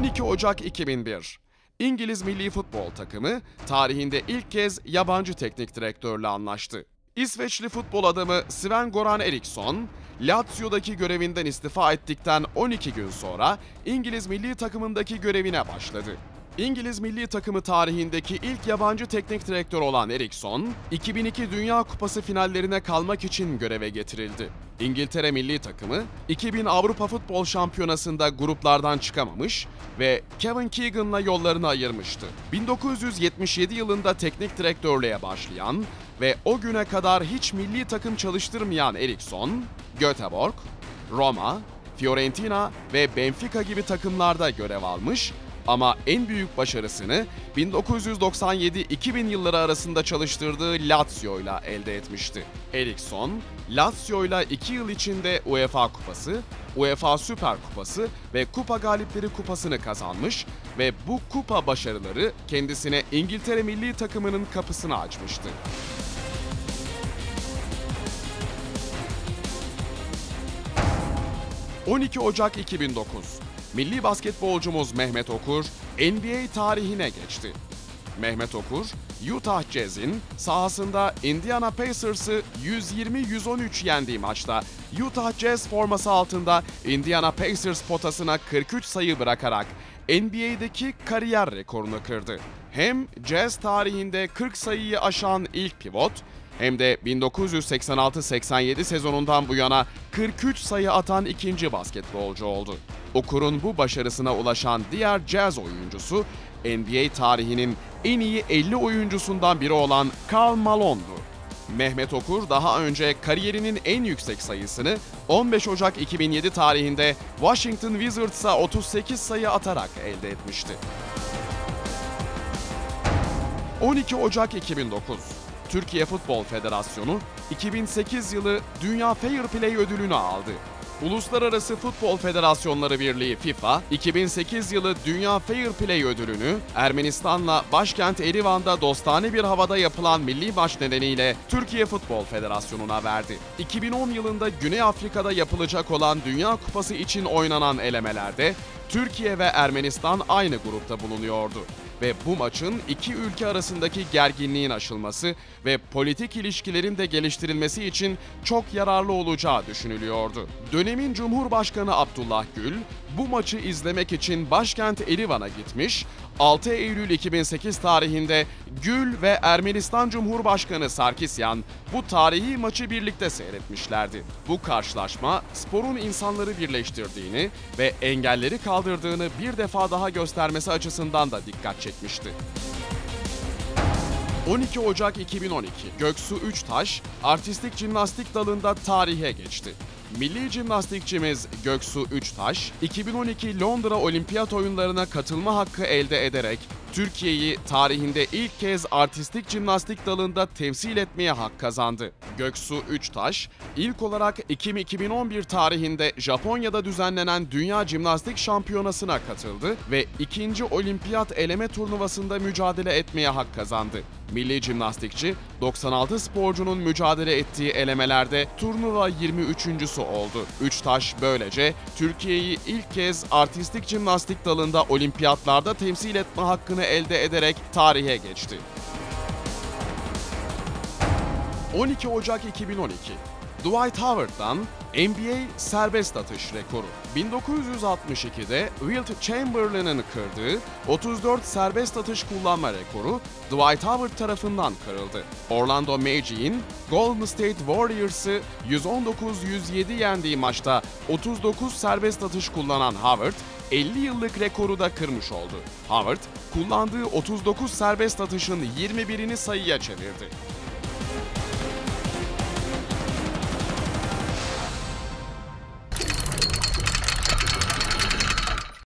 12 Ocak 2001. İngiliz milli futbol takımı tarihinde ilk kez yabancı teknik direktörle anlaştı. İsveçli futbol adamı Sven-Goran Eriksson, Lazio'daki görevinden istifa ettikten 12 gün sonra İngiliz milli takımındaki görevine başladı. İngiliz milli takımı tarihindeki ilk yabancı teknik direktör olan Eriksson, 2002 Dünya Kupası finallerine kalmak için göreve getirildi. İngiltere milli takımı 2000 Avrupa Futbol Şampiyonası'nda gruplardan çıkamamış ve Kevin Keegan'la yollarını ayırmıştı. 1977 yılında teknik direktörlüğe başlayan ve o güne kadar hiç milli takım çalıştırmayan Eriksson, Göteborg, Roma, Fiorentina ve Benfica gibi takımlarda görev almış ama en büyük başarısını 1997-2000 yılları arasında çalıştırdığı Lazio ile elde etmişti. Eriksson, Lazio ile 2 yıl içinde UEFA Kupası, UEFA Süper Kupası ve Kupa Galipleri Kupası'nı kazanmış ve bu kupa başarıları kendisine İngiltere milli takımının kapısını açmıştı. 12 Ocak 2009. Milli basketbolcumuz Mehmet Okur NBA tarihine geçti. Mehmet Okur, Utah Jazz'in sahasında Indiana Pacers'ı 120-113 yendiği maçta Utah Jazz forması altında Indiana Pacers potasına 43 sayı bırakarak NBA'deki kariyer rekorunu kırdı. Hem Jazz tarihinde 40 sayıyı aşan ilk pivot hem de 1986-87 sezonundan bu yana 43 sayı atan ikinci basketbolcu oldu. Okur'un bu başarısına ulaşan diğer Jazz oyuncusu NBA tarihinin en iyi 50 oyuncusundan biri olan Karl Malone'du. Mehmet Okur daha önce kariyerinin en yüksek sayısını 15 Ocak 2007 tarihinde Washington Wizards'a 38 sayı atarak elde etmişti. 12 Ocak 2009 Türkiye Futbol Federasyonu 2008 yılı Dünya Fair Play ödülünü aldı. Uluslararası Futbol Federasyonları Birliği FIFA, 2008 yılı Dünya Fair Play ödülünü Ermenistan'la başkent Erivan'da dostane bir havada yapılan milli maç nedeniyle Türkiye Futbol Federasyonu'na verdi. 2010 yılında Güney Afrika'da yapılacak olan Dünya Kupası için oynanan elemelerde Türkiye ve Ermenistan aynı grupta bulunuyordu ve bu maçın iki ülke arasındaki gerginliğin aşılması ve politik ilişkilerin de geliştirilmesi için çok yararlı olacağı düşünülüyordu. Dönemin Cumhurbaşkanı Abdullah Gül bu maçı izlemek için başkent Erivan'a gitmiş, 6 Eylül 2008 tarihinde Gül ve Ermenistan Cumhurbaşkanı Sarkisyan bu tarihi maçı birlikte seyretmişlerdi. Bu karşılaşma sporun insanları birleştirdiğini ve engelleri kaldırdığını bir defa daha göstermesi açısından da dikkat çekmişti. 12 Ocak 2012 Göksu Üçtaş artistik jimnastik dalında tarihe geçti. Milli jimnastikçimiz Göksu Üçtaş, 2012 Londra Olimpiyat Oyunlarına katılma hakkı elde ederek Türkiye'yi tarihinde ilk kez artistik jimnastik dalında temsil etmeye hak kazandı. Göksu Üçtaş, ilk olarak Ekim 2011 tarihinde Japonya'da düzenlenen Dünya Jimnastik Şampiyonası'na katıldı ve ikinci olimpiyat eleme turnuvasında mücadele etmeye hak kazandı. Milli jimnastikçi 96 sporcunun mücadele ettiği elemelerde turnuva 23.sü oldu. Üçtaş böylece Türkiye'yi ilk kez artistik jimnastik dalında olimpiyatlarda temsil etme hakkını elde ederek tarihe geçti. 12 Ocak 2012 Dwight Howard'dan NBA serbest atış rekoru. 1962'de Wilt Chamberlain'ın kırdığı 34 serbest atış kullanma rekoru Dwight Howard tarafından kırıldı. Orlando Magic'in Golden State Warriors'ı 119-107 yendiği maçta 39 serbest atış kullanan Howard, 50 yıllık rekoru da kırmış oldu. Howard, kullandığı 39 serbest atışın 21'ini sayıya çevirdi.